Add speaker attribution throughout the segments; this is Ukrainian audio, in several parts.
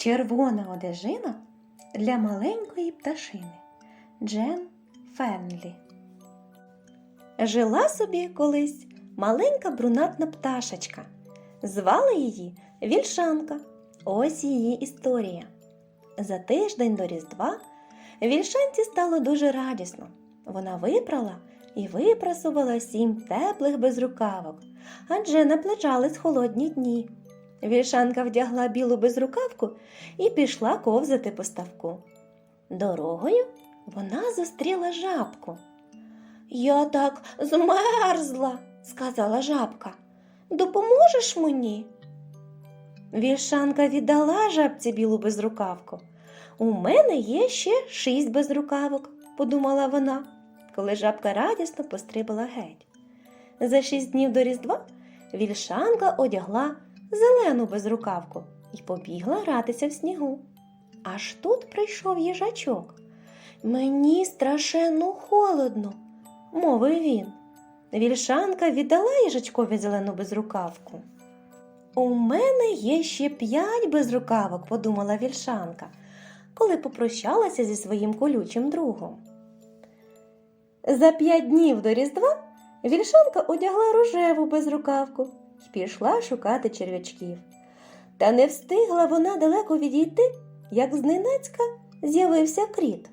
Speaker 1: Червона одежина для маленької пташини Джен Фенлі. Жила собі колись маленька брунатна пташечка. Звали її Вільшанка. Ось її історія. За тиждень до Різдва Вільшанці стало дуже радісно. Вона випрала і випрасувала сім теплих безрукавок, адже наближались холодні дні. Вільшанка вдягла білу безрукавку і пішла ковзати по ставку. Дорогою вона зустріла жабку. Я так змерзла, сказала жабка. Допоможеш мені? Вільшанка віддала жабці білу безрукавку. У мене є ще шість безрукавок, подумала вона, коли жабка радісно пострибала геть. За шість днів до Різдва вільшанка одягла зелену безрукавку і побігла гратися в снігу. Аж тут прийшов їжачок. Мені страшенно холодно, мовив він. Вільшанка віддала їжачкові зелену безрукавку. У мене є ще п'ять безрукавок, подумала вільшанка, коли попрощалася зі своїм колючим другом. За п'ять днів до Різдва вільшанка одягла рожеву безрукавку пішла шукати черв'ячків. Та не встигла вона далеко відійти, як зненацька з'явився кріт.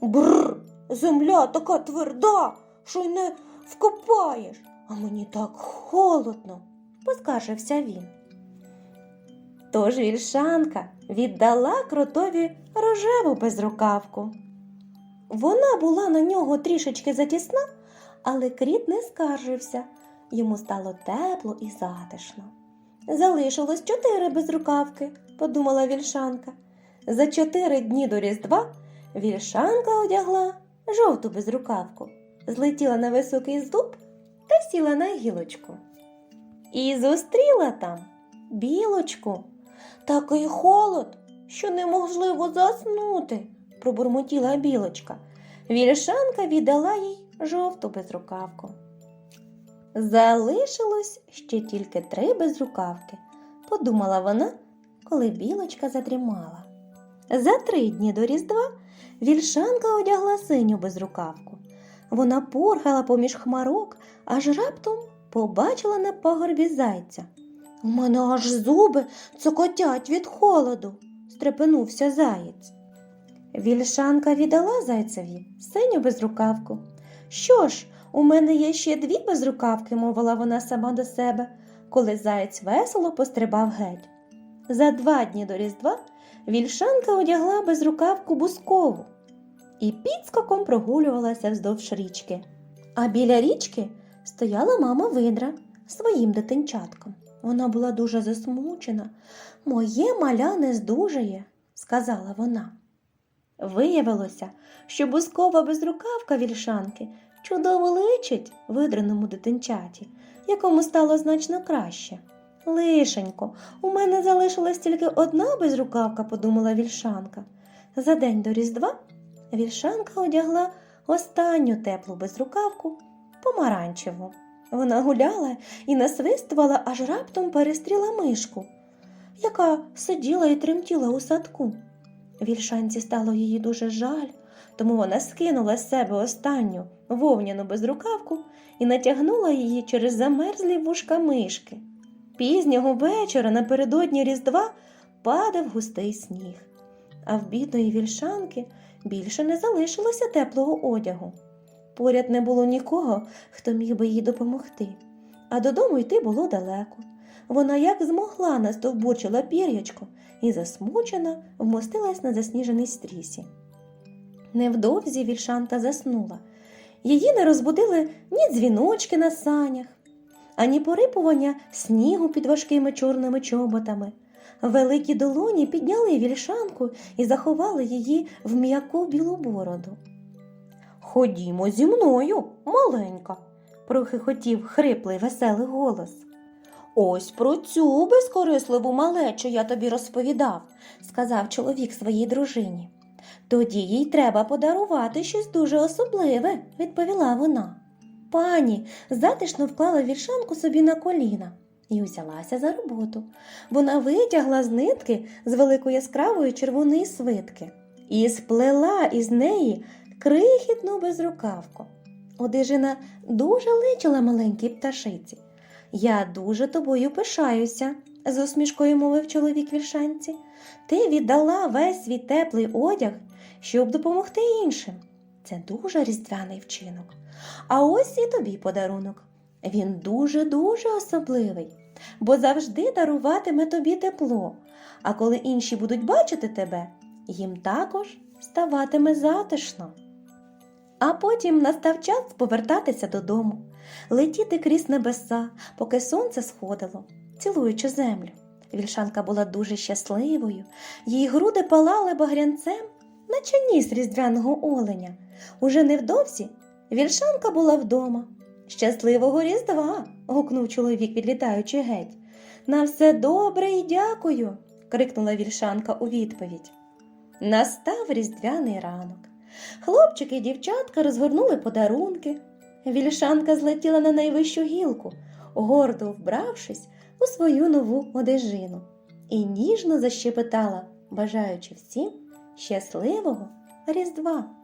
Speaker 1: Бррр, земля така тверда, що й не вкопаєш, а мені так холодно, поскаржився він. Тож вільшанка віддала кротові рожеву безрукавку. Вона була на нього трішечки затісна, але кріт не скаржився. Йому стало тепло і затишно. Залишилось чотири безрукавки, подумала вільшанка. За чотири дні до Різдва вільшанка одягла жовту безрукавку, злетіла на високий зуб та сіла на гілочку. І зустріла там білочку. Такий холод, що неможливо заснути, пробурмотіла білочка. Вільшанка віддала їй жовту безрукавку. Залишилось ще тільки три безрукавки, подумала вона, коли білочка задрімала. За три дні до Різдва вільшанка одягла синю безрукавку. Вона порхала поміж хмарок, аж раптом побачила на пагорбі зайця. У мене аж зуби цокотять від холоду, стрепенувся заєць. Вільшанка віддала зайцеві синю безрукавку. Що ж, у мене є ще дві безрукавки, мовила вона сама до себе, коли заєць весело пострибав геть. За два дні до Різдва вільшанка одягла безрукавку бускову і підскоком прогулювалася вздовж річки. А біля річки стояла мама видра своїм дитинчатком. Вона була дуже засмучена. Моє маля не здужає, сказала вона. Виявилося, що бускова безрукавка вільшанки чудово личить видраному дитинчаті, якому стало значно краще. Лишенько, у мене залишилась тільки одна безрукавка, подумала вільшанка. За день до Різдва вільшанка одягла останню теплу безрукавку помаранчеву. Вона гуляла і насвистувала, аж раптом перестріла мишку, яка сиділа і тремтіла у садку. Вільшанці стало її дуже жаль, тому вона скинула з себе останню вовняну безрукавку і натягнула її через замерзлі вушка мишки. Пізнього вечора напередодні Різдва падав густий сніг, а в бідної вільшанки більше не залишилося теплого одягу. Поряд не було нікого, хто міг би їй допомогти, а додому йти було далеко. Вона як змогла настовбурчила пір'ячко і засмучена вмостилась на засніженій стрісі. Невдовзі вільшанка заснула. Її не розбудили ні дзвіночки на санях, ані порипування снігу під важкими чорними чоботами. Великі долоні підняли вільшанку і заховали її в м'яку білу бороду. Ходімо зі мною, маленька, прохихотів хриплий веселий голос. Ось про цю безкорисливу малечу я тобі розповідав, сказав чоловік своїй дружині. Тоді їй треба подарувати щось дуже особливе, відповіла вона. Пані затишно вклала віршанку собі на коліна, і узялася за роботу. Вона витягла з нитки з великої яскравої червоної свитки і сплела із неї крихітну безрукавку. Одежина дуже личила маленькій пташиці. Я дуже тобою пишаюся, з усмішкою мовив чоловік вільшанці. Ти віддала весь свій теплий одяг, щоб допомогти іншим. Це дуже різдвяний вчинок. А ось і тобі подарунок. Він дуже-дуже особливий, бо завжди даруватиме тобі тепло. А коли інші будуть бачити тебе, їм також ставатиме затишно. А потім настав час повертатися додому, летіти крізь небеса, поки сонце сходило, цілуючи землю. Вільшанка була дуже щасливою, її груди палали багрянцем, наче ніс різдвяного оленя. Уже невдовзі вільшанка була вдома. Щасливого Різдва. гукнув чоловік, відлітаючи геть. На все добре і дякую. крикнула вільшанка у відповідь. Настав різдвяний ранок. Хлопчики і дівчатка розгорнули подарунки. Вільшанка злетіла на найвищу гілку, гордо вбравшись у свою нову одежину, і ніжно защепетала, бажаючи всім щасливого Різдва.